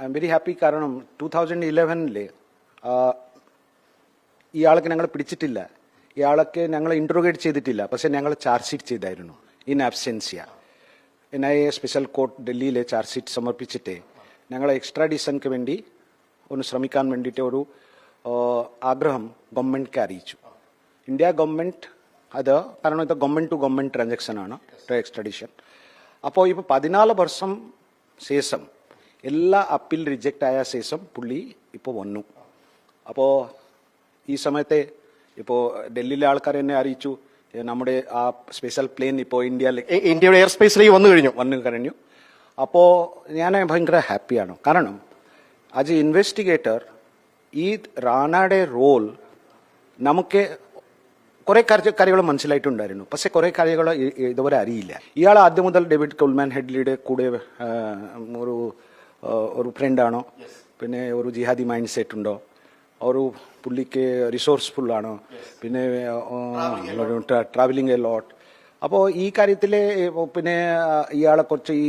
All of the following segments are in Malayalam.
ഐ എം വെരി ഹാപ്പി കാരണം ടൂ തൗസൻഡ് ഇലവനിൽ ഇയാൾക്ക് ഞങ്ങൾ പിടിച്ചിട്ടില്ല. ഇയാളൊക്കെ ഞങ്ങൾ ഇൻട്രോഗേറ്റ് ചെയ്തിട്ടില്ല. പക്ഷെ ഞങ്ങൾ ചാർജ് ഷീറ്റ് ചെയ്തായിരുന്നു in absentia N I A special court ഡൽഹിയിലെ ചാർജ് ഷീറ്റ് സമർപ്പിച്ചിട്ട് ഞങ്ങൾ എക്സ്ട്രാഡിഷൻക്ക് വേണ്ടി ഒന്ന് ശ്രമിക്കാൻ വേണ്ടിയിട്ട് ഒരു ആഗ്രഹം ഗവൺമെന്റിക്ക് അറിയിച്ചു. ഇന്ത്യ ഗവൺമെന്റ് അത് കാരണം ഇത് ഗവൺമെന്റ് ടു ഗവൺമെന്റ് ട്രാൻസാക്ഷൻ ആണ്. എക്സ്ട്രഡിഷൻ അപ്പോൾ ഇപ്പോൾ പതിനാല് വർഷം ശേഷം എല്ലാ അപ്പീൽ റിജക്റ്റ് ആയ ശേഷം പുള്ളി ഇപ്പോൾ വന്നു. അപ്പോൾ ഈ സമയത്തെ ഇപ്പോൾ ഡൽഹിയിലെ ആൾക്കാർ എന്നെ അറിയിച്ചു. നമ്മുടെ ആ സ്പെഷ്യൽ പ്ലെയിൻ ഇപ്പോൾ ഇന്ത്യയിലെ ഇന്ത്യയുടെ എയർ സ്പേസിലേക്ക് വന്നു കഴിഞ്ഞു. വന്നു കഴിഞ്ഞു. അപ്പോൾ ഞാൻ ഭയങ്കര ഹാപ്പിയാണ് കാരണം ആസ് എ ഇൻവെസ്റ്റിഗേറ്റർ ഈ റാണയുടെ റോൾ നമുക്ക് കുറേ കാര്യ കാര്യങ്ങൾ മനസ്സിലായിട്ടുണ്ടായിരുന്നു. പക്ഷെ കുറേ കാര്യങ്ങൾ ഇതുവരെ അറിയില്ല. ഇയാൾ ആദ്യം മുതൽ ഡേവിഡ് കുൾമാൻ ഹെഡ്ലിയുടെ കൂടെ ഒരു ഒരു ഫ്രണ്ടാണോ പിന്നെ ഒരു ജിഹാദി മൈൻഡ് സെറ്റ് ഉണ്ടോ? ഒരു പുള്ളിക്ക് റിസോഴ്സ്ഫുൾ ആണോ? പിന്നെ ട്രാവലിംഗ് എ ലോട്ട് അപ്പോൾ ഈ കാര്യത്തിൽ പിന്നെ ഇയാളെ കുറച്ച് ഈ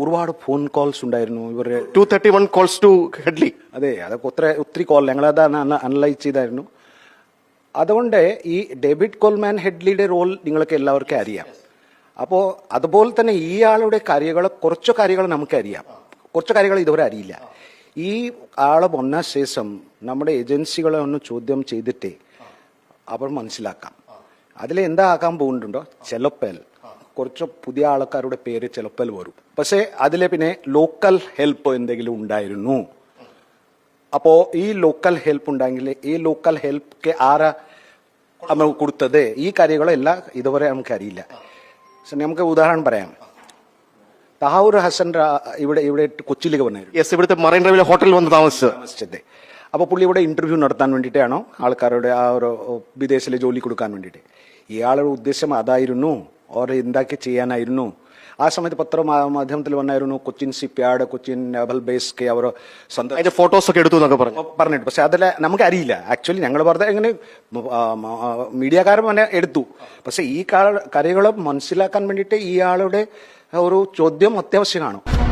ഒരുപാട് ഫോൺ കോൾസ് ഉണ്ടായിരുന്നു. ഇവരുടെ two thirty one calls to Headley അതെ അതൊക്കെ ഒത്തിരി ഒത്തിരി കോൾ ഞങ്ങളത് അനലൈസ് ചെയ്തായിരുന്നു. അതുകൊണ്ട് ഈ ഡേവിഡ് കോൾമാൻ ഹെഡ്ലിയുടെ റോൾ നിങ്ങൾക്ക് എല്ലാവർക്കും അറിയാം. അപ്പോൾ അതുപോലെ തന്നെ ഇയാളുടെ ആളുടെ കാര്യങ്ങൾ കുറച്ച് കാര്യങ്ങൾ നമുക്കറിയാം കുറച്ച് കാര്യങ്ങൾ ഇതുവരെ അറിയില്ല. ഈ ആളെ വന്ന ശേഷം നമ്മുടെ ഏജൻസികളെ ഒന്ന് ചോദ്യം ചെയ്തിട്ട് അവർ മനസ്സിലാക്കാം. അതിൽ എന്താ ആക്കാൻ പോകുന്നുണ്ടോ? ചെലപ്പൽ. കുറച്ച് പുതിയ ആൾക്കാരുടെ പേര് ചെലപ്പൽ വരും. പക്ഷേ അതിൽ പിന്നെ ലോക്കൽ ഹെൽപ്പ് എന്തെങ്കിലും ഉണ്ടായിരുന്നു. അപ്പോൾ ഈ ലോക്കൽ ഹെൽപ്പ് ഉണ്ടെങ്കിൽ ഈ ലോക്കൽ ഹെൽപ്പ് ആരാ നമ്മൾ കൊടുത്തത്? ഈ കാര്യങ്ങളെല്ലാം ഇതുവരെ നമുക്കറിയില്ല അറിയില്ല. നമുക്ക് ഉദാഹരണം പറയാം. തഹാവൂർ ഹസൻ ഇവിടെ ഇവിടെ കൊച്ചിയിലേക്ക് വന്നായിരുന്നു യെസ് ഇവിടുത്തെ മറൈൻ ഡ്രൈവിലെ ഹോട്ടലിൽ വന്ന് താമസിച്ചത്. താമസിച്ചത്. അപ്പോൾ പുള്ളി ഇവിടെ ഇന്റർവ്യൂ നടത്താൻ വേണ്ടിയിട്ടാണോ? ആൾക്കാരുടെ ആ ഒരു വിദേശത്തിലെ ജോലി കൊടുക്കാൻ വേണ്ടിയിട്ട്. ഇയാളുടെ ഉദ്ദേശം അതായിരുന്നു. ഓർ എന്താക്കി ചെയ്യാനായിരുന്നു. ആ സമയത്ത് പത്ര മാധ്യമത്തിൽ വന്നായിരുന്നു Cochin shipyard Cochin naval base K അവർ സ്വന്തം അതിന്റെ ഫോട്ടോസ് ഒക്കെ എടുത്തു എന്നൊക്കെ പറഞ്ഞു. പറഞ്ഞിട്ട്. പക്ഷെ അതിൽ നമുക്ക് അറിയില്ല ആക്ച്വലി ഞങ്ങൾ പറഞ്ഞ എങ്ങനെ മീഡിയക്കാരൻ തന്നെ എടുത്തു. പക്ഷെ ഈ കാര്യങ്ങൾ മനസ്സിലാക്കാൻ വേണ്ടിയിട്ട് ഇയാളുടെ ഒരു ചോദ്യം അത്യാവശ്യമാണ്